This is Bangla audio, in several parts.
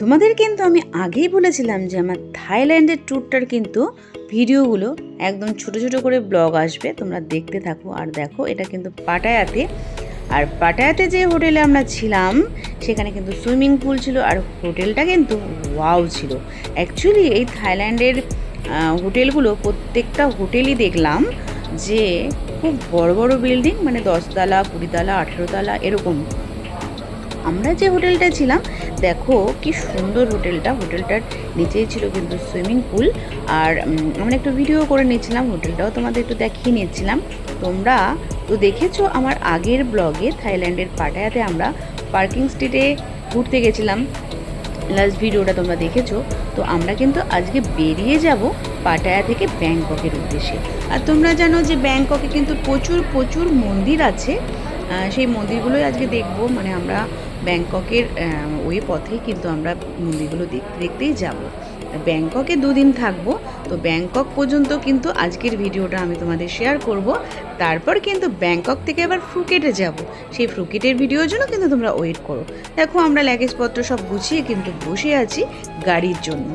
তোমাদের কিন্তু আমি আগেই বলেছিলাম যে আমার থাইল্যান্ডের ট্যুরটার কিন্তু ভিডিওগুলো একদম ছোট ছোট করে ব্লগ আসবে, তোমরা দেখতে থাকো। আর দেখো, এটা কিন্তু পাটায়াতে। আর পাটায়াতে যে হোটেলে আমরা ছিলাম, সেখানে কিন্তু সুইমিং পুল ছিল আর হোটেলটা কিন্তু ওয়াও ছিল। অ্যাকচুয়ালি এই থাইল্যান্ডের হোটেলগুলো প্রত্যেকটা হোটেলই দেখলাম যে খুব বড় বড় বিল্ডিং মানে দশতলা কুড়িতলা আঠেরোতলা এরকম। আমরা যে হোটেলটা ছিলাম দেখো কি সুন্দর হোটেলটা। হোটেলটার নিচেই ছিল কিন্তু সুইমিং পুল। আর আমরা একটু ভিডিও করে নিয়েছিলাম, হোটেলটাও তোমাদের একটু দেখিয়ে নিয়েছিলাম। তোমরা তো দেখেছ আমার আগের ব্লগে থাইল্যান্ডের পাটায়াতে আমরা পার্কিং স্ট্রিটে ঘুরতে গেছিলাম। লাস্ট ভিডিওটা তোমরা দেখেছ। তো আমরা কিন্তু আজকে বেরিয়ে যাব পাটায়া থেকে ব্যাংককের উদ্দেশ্যে। আর তোমরা জানো যে ব্যাংককে কিন্তু প্রচুর প্রচুর মন্দির আছে। সেই মন্দিরগুলোই আজকে দেখব। মানে আমরা ব্যাংককের ওই পথেই কিন্তু আমরা মন্দিরগুলো দেখতে দেখতেই যাব। ব্যাংককে দুদিন থাকব, তো ব্যাংকক পর্যন্ত কিন্তু আজকের ভিডিওটা আমি তোমাদের শেয়ার করব। তারপর কিন্তু ব্যাংকক থেকে আবার ফুকেটে যাব। সেই ফুকেটের ভিডিওর জন্য কিন্তু তোমরা ওয়েট করো। দেখো, আমরা লাগেজপত্র সব গুছিয়ে কিন্তু বসে আছি গাড়ির জন্য।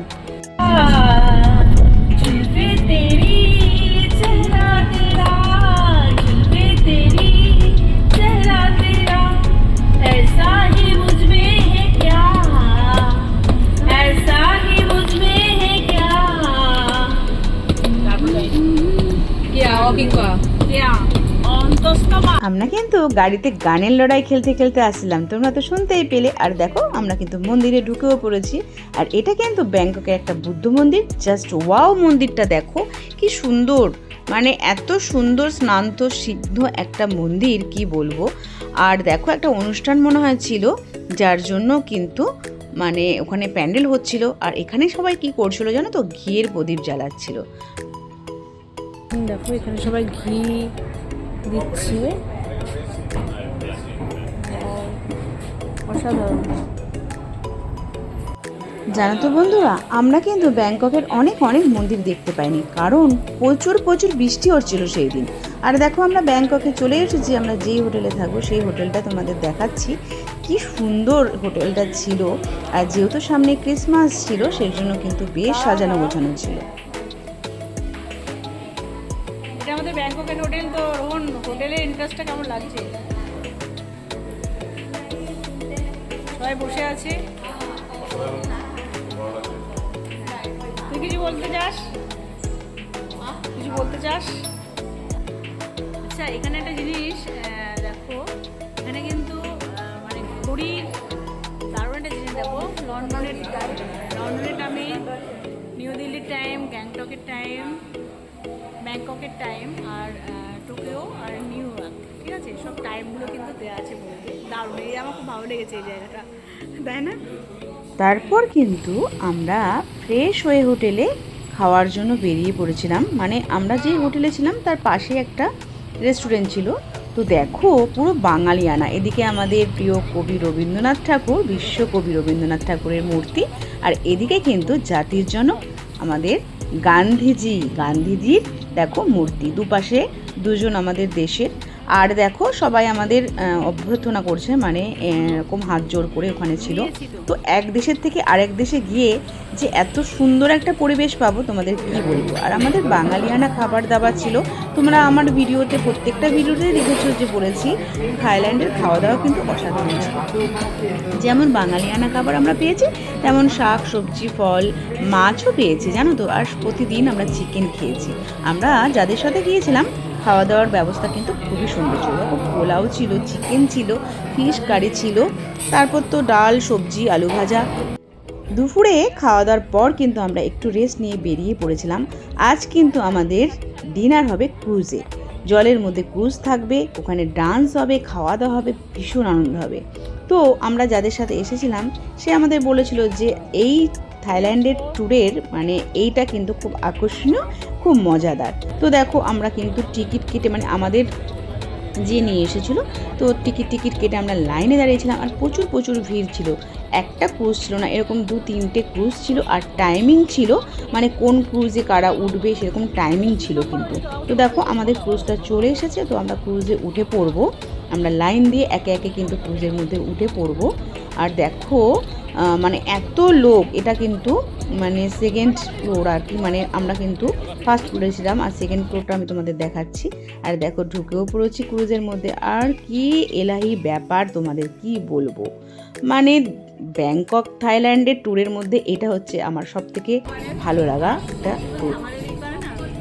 কিন্তু গাড়িতে গানের লড়াই খেলতে খেলতে আসছিলাম। তোমরা তো শুনতেই পেলে। আর দেখো, আমরা কিন্তু মন্দিরে ঢুকেও পড়েছি। আর এটা কিন্তু ব্যাংককের একটা বুদ্ধ মন্দির। জাস্ট ওয়াও মন্দিরটা দেখো, কি সুন্দর। মানে এত সুন্দর, স্নান্ত, সিদ্ধ একটা মন্দির, কি বলব। আর দেখো, একটা অনুষ্ঠান মনে হয় ছিল, যার জন্য কিন্তু মানে ওখানে প্যান্ডেল হচ্ছিল। আর এখানে সবাই কি করছিল জানো তো? ঘিয়ের প্রদীপ জ্বালাচ্ছিল। দেখো, এখানে সবাই ঘি দিচ্ছে। অসাধারণ। জানো তো বন্ধুরা, আমরা কিন্তু ব্যাংককের অনেক অনেক মন্দির দেখতে পাইনি, কারণ প্রচুর প্রচুর বৃষ্টি হচ্ছিল সেই দিন। আর দেখো আমরা ব্যাংককে চলে এসেছি, আমরা যেই হোটেলে থাকব সেই হোটেলটা তোমাদের দেখাচ্ছি। কি সুন্দর হোটেলটা ছিল। আর যেহেতু সামনে ক্রিসমাস ছিল, সেই জন্য কিন্তু বেশ সাজানো গোছানো ছিল। রোহন হোটেলের ইন্টারেস্টটা কেমন লাগছে? সবাই বসে আছে। তুই কিছু বলতে চাস? কিছু বলতে চাস? আচ্ছা এখানে একটা জিনিস দেখো, এখানে কিন্তু মানে ঘড়ির দারুণ একটা জিনিস দেখো, লন্ডনের লন্ডনের টাইম নিউ দিল্লির টাইম গ্যাংটকের টাইম ব্যাংককের টাইম আর টোকিও আর নিউ ইয়র্ক ঠিক আছে? সব টাইমগুলো কিন্তু দেওয়া আছে দারুণ। এই আমার খুব ভালো লেগেছে এই জায়গাটা। তাই না? তারপর কিন্তু আমরা ফ্রেশ হয়ে হোটেলে খাওয়ার জন্য বেরিয়ে পড়েছিলাম। মানে আমরা যে হোটেলে ছিলাম, তার পাশে একটা রেস্টুরেন্ট ছিল। তো দেখো, পুরো বাঙালিয়ানা এদিকে আমাদের প্রিয় কবি রবীন্দ্রনাথ ঠাকুর বিশ্বকবি রবীন্দ্রনাথ ঠাকুরের মূর্তি। আর এদিকে কিন্তু জাতির জনক আমাদের গান্ধীজি, গান্ধীজির, দেখো, মূর্তি। দুপাশে দুজন আমাদের দেশের। আর দেখো, সবাই আমাদের অভ্যর্থনা করছে মানে এরকম হাত জোর করে ওখানে ছিল। তো এক দেশের থেকে আরেক দেশে গিয়ে যে এত সুন্দর একটা পরিবেশ পাবো, তোমাদের কি বলব? আর আমাদের বাঙালিয়ানা খাবার দাবার ছিল। তোমরা আমার ভিডিওতে, প্রত্যেকটা ভিডিওতে দেখেছ যে বলেছি, থাইল্যান্ডের খাওয়া দাওয়া কিন্তু অসাধারণ ছিল। যেমন বাঙালিয়ানা খাবার আমরা পেয়েছি, তেমন শাক, সবজি, ফল, মাছও পেয়েছি, জানো তো? আর প্রতিদিন আমরা চিকেন খেয়েছি। আমরা যাদের সাথে গিয়েছিলাম খাওয়া দাওয়ার ব্যবস্থা কিন্তু খুবই সুন্দর ছিল। পোলাও ছিল চিকেন ছিল ফিশ কারি ছিল, তারপর তো ডাল, সবজি, আলু ভাজা। দুপুরে খাওয়া দাওয়ার পর কিন্তু আমরা একটু রেস্ট নিয়ে বেরিয়ে পড়েছিলাম। আজ কিন্তু আমাদের ডিনার হবে ক্রুজে জলের মধ্যে ক্রুজ থাকবে, ওখানে ডান্স হবে খাওয়া দাওয়া হবে, ভীষণ আনন্দ হবে। তো আমরা যাদের সাথে এসেছিলাম, সে আমাদের বলেছিল যে এই থাইল্যান্ডের ট্যুরের মানে এইটা কিন্তু খুব আকর্ষণীয়, খুব মজাদার। তো দেখো, আমরা কিন্তু টিকিট কেটে মানে আমাদের যে নিয়ে এসেছিল, তো টিকিট টিকিট কেটে আমরা লাইনে দাঁড়িয়েছিলাম আর প্রচুর প্রচুর ভিড় ছিল। একটা ক্রুজ ছিল না, এরকম দু তিনটে ক্রুজ ছিল আর টাইমিং ছিল মানে কোন ক্রুজে কারা উঠবে সেরকম টাইমিং ছিল কিন্তু। তো দেখো, আমাদের ক্রুজটা চলে এসেছে, তো আমরা ক্রুজে উঠে পড়ব। আমরা লাইন দিয়ে একে একে কিন্তু ক্রুজের মধ্যে উঠে পড়ব। আর দেখো মানে এত লোক, এটা কিন্তু মানে সেকেন্ড ফ্লোর আর কি মানে আমরা কিন্তু ফার্স্ট ফ্লোরে ছিলাম আর সেকেন্ড ফ্লোরটা আমি তোমাদের দেখাচ্ছি। আর দেখো ঢুকেও পড়েছি ক্রুজের মধ্যে। আর কি এলাহি ব্যাপার তোমাদের, কি বলব? মানে ব্যাংকক, থাইল্যান্ডের ট্যুরের মধ্যে এটা হচ্ছে আমার সব থেকে ভালো লাগা একটা ট্যুর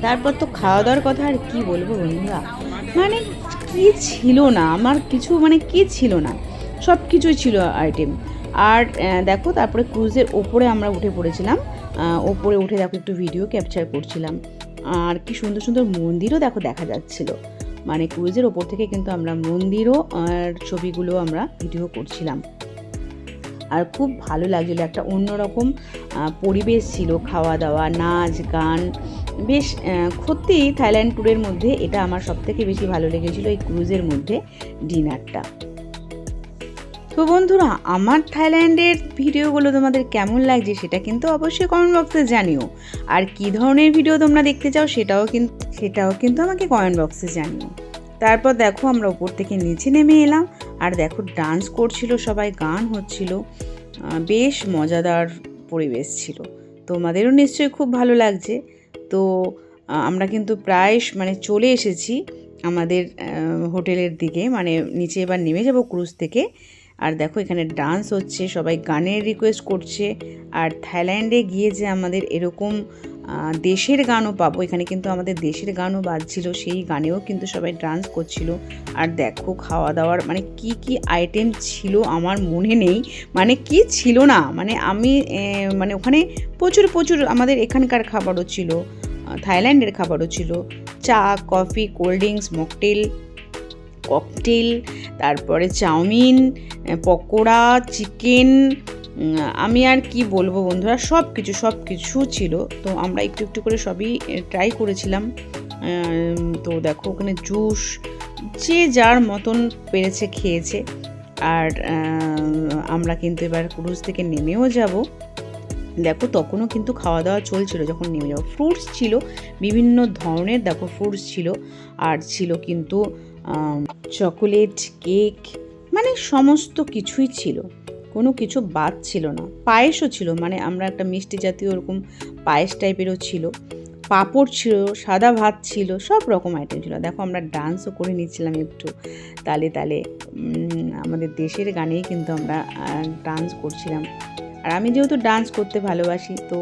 তারপর তো খাওয়া দাওয়ার কথা আর কি বলব বন্ধুরা? মানে কি ছিল না? আমার কিছু মানে কি ছিল না? সব কিছুই ছিল আইটেম আর দেখো তারপরে ক্রুজের ওপরে আমরা উঠে পড়েছিলাম। ওপরে উঠে দেখো একটু ভিডিও ক্যাপচার করছিলাম। আর কি সুন্দর সুন্দর মন্দিরও দেখো দেখা যাচ্ছিল। মানে ক্রুজের ওপর থেকে কিন্তু আমরা মন্দিরও আর ছবিগুলো আমরা ভিডিও করছিলাম। আর খুব ভালো লাগছিল, একটা অন্যরকম পরিবেশ ছিল খাওয়া দাওয়া নাচ গান বেশ সত্যি থাইল্যান্ড ট্যুরের মধ্যে এটা আমার সবথেকে বেশি ভালো লেগেছিলো এই ক্রুজের মধ্যে ডিনারটা তো বন্ধুরা, আমার থাইল্যান্ডের ভিডিওগুলো তোমাদের কেমন লাগছে সেটা কিন্তু অবশ্যই কমেন্ট বক্সে জানিও। আর কী ধরনের ভিডিও তোমরা দেখতে চাও সেটাও কিন্তু সেটাও কিন্তু আমাকে কমেন্ট বক্সে জানিও। তারপর দেখো আমরা উপর থেকে নিচে নেমে এলাম, আর দেখো ডান্স করছিল সবাই, গান হচ্ছিল বেশ মজাদার পরিবেশ ছিল। তোমাদেরও নিশ্চয়ই খুব ভালো লাগছে। তো আমরা কিন্তু প্রায় মানে চলে এসেছি আমাদের হোটেলের দিকে মানে নিচে এবার নেমে যাব ক্রুজ থেকে। আর দেখো এখানে ডান্স হচ্ছে, সবাই গানের রিকোয়েস্ট করছে। আর থাইল্যান্ডে গিয়ে যে আমাদের এরকম দেশের গানও পাবো, এখানে কিন্তু আমাদের দেশের গানও বাজছিল, সেই গানেও কিন্তু সবাই ডান্স করছিল। আর দেখো খাওয়া দাওয়ার মানে কি কি আইটেম ছিল আমার মনে নেই। মানে কি ছিল না মানে আমি মানে ওখানে প্রচুর প্রচুর আমাদের এখানকার খাবারও ছিল থাইল্যান্ডের খাবারও ছিল। চা, coffee, cold drinks, mocktail cocktail, তারপরে চাউমিন পকোড়া, চিকেন আমি আর কি বলব বন্ধুরা সব কিছু সব কিছু ছিল। তো আমরা একটু একটু করে সবই ট্রাই করেছিলাম। তো দেখো ওখানে জুস, যে যার মতন পেরেছে, খেয়েছে। আর আমরা কিন্তু এবার ক্রুজ থেকে নেমেও যাব। দেখো তখনও কিন্তু খাওয়া দাওয়া চলছিল, যখন নেমে যাব। ফ্রুটস ছিল, বিভিন্ন ধরনের দেখো ফ্রুটস ছিল। আর ছিল কিন্তু চকোলেট, কেক মানে সমস্ত কিছুই ছিল। কোনো কিছু বাদ ছিল না। পায়েসও ছিল মানে আমরা একটা মিষ্টি জাতীয় ওরকম পায়েস টাইপেরও ছিল। পাঁপড় ছিল, সাদা ভাত ছিল, সব রকম আইটেম ছিল। দেখো, আমরা ডান্সও করে নিচ্ছিলাম একটু তালে তালে। আমাদের দেশের গানেই কিন্তু আমরা ডান্স করছিলাম। আর আমি যেহেতু ডান্স করতে ভালোবাসি, তো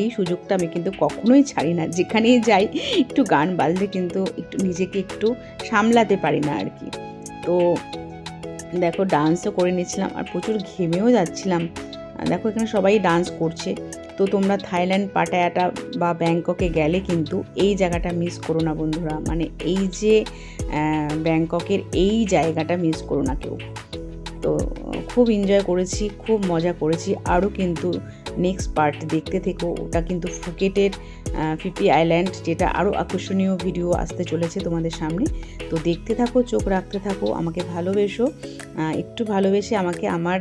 এই সুযোগটা আমি কিন্তু কখনোই ছাড়ি না। যেখানেই যাই, একটু গান বাজলে কিন্তু একটু নিজেকে একটু সামলাতে পারি না আর কি। তো দেখো ডান্সও করে নিচ্ছিলাম আর প্রচুর ঘেমেও যাচ্ছিলাম। দেখো, এখানে সবাই ডান্স করছে। তো তোমরা থাইল্যান্ড, পাটায়াটা বা ব্যাংককে গেলে কিন্তু এই জায়গাটা মিস করো না বন্ধুরা। মানে এই যে ব্যাংককের এই জায়গাটা মিস করো না কেউ। তো খুব এনজয় করেছি, খুব মজা করেছি। আরও কিন্তু নেক্সট পার্ট দেখতে থেকো। ওটা কিন্তু ফুকেটের ফিফি আইল্যান্ড যেটা আরও আকর্ষণীয় ভিডিও আসতে চলেছে তোমাদের সামনে। তো দেখতে থাকো, চোখ রাখতে থাকো, আমাকে ভালোবেসো। একটু ভালোবেসে আমাকে আমার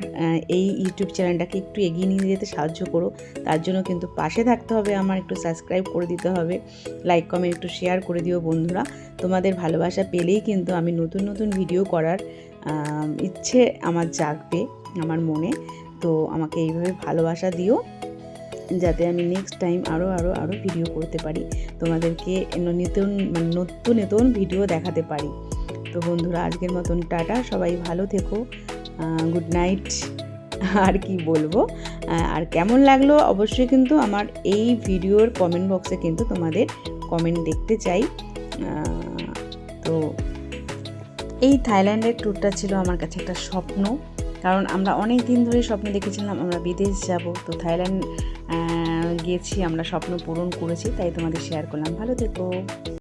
এই ইউটিউব চ্যানেলটাকে একটু এগিয়ে নিয়ে যেতে সাহায্য করো। তার জন্য কিন্তু পাশে থাকতে হবে, আমার একটু সাবস্ক্রাইব করে দিতে হবে। লাইক কমেন্ট একটু শেয়ার করে দিও বন্ধুরা। তোমাদের ভালোবাসা পেলেই কিন্তু আমি নতুন নতুন ভিডিও করার ইচ্ছে আমার জাগবে আমার মনে। তো আমাকে এইভাবে ভালোবাসা দিও, যাতে আমি নেক্সট টাইম আরও আরও আরও ভিডিও করতে পারি। তোমাদেরকে নতুন নতুন নতুন ভিডিও দেখাতে পারি। তো বন্ধুরা, আজকের মতন টাটা। সবাই ভালো থেকো। গুড নাইট আর কি বলব? আর কেমন লাগল? অবশ্যই কিন্তু আমার এই ভিডিওর কমেন্ট বক্সে কিন্তু তোমাদের কমেন্ট দেখতে চাই। তো এই থাইল্যান্ডের ট্যুরটা ছিল আমার কাছে একটা স্বপ্ন। কারণ আমরা অনেক দিন ধরে স্বপ্ন দেখেছিলাম, আমরা বিদেশ যাব। তো থাইল্যান্ড গিয়েছি, আমরা স্বপ্ন পূরণ করেছি, তাই তোমাদের শেয়ার করলাম। ভালো থেকো।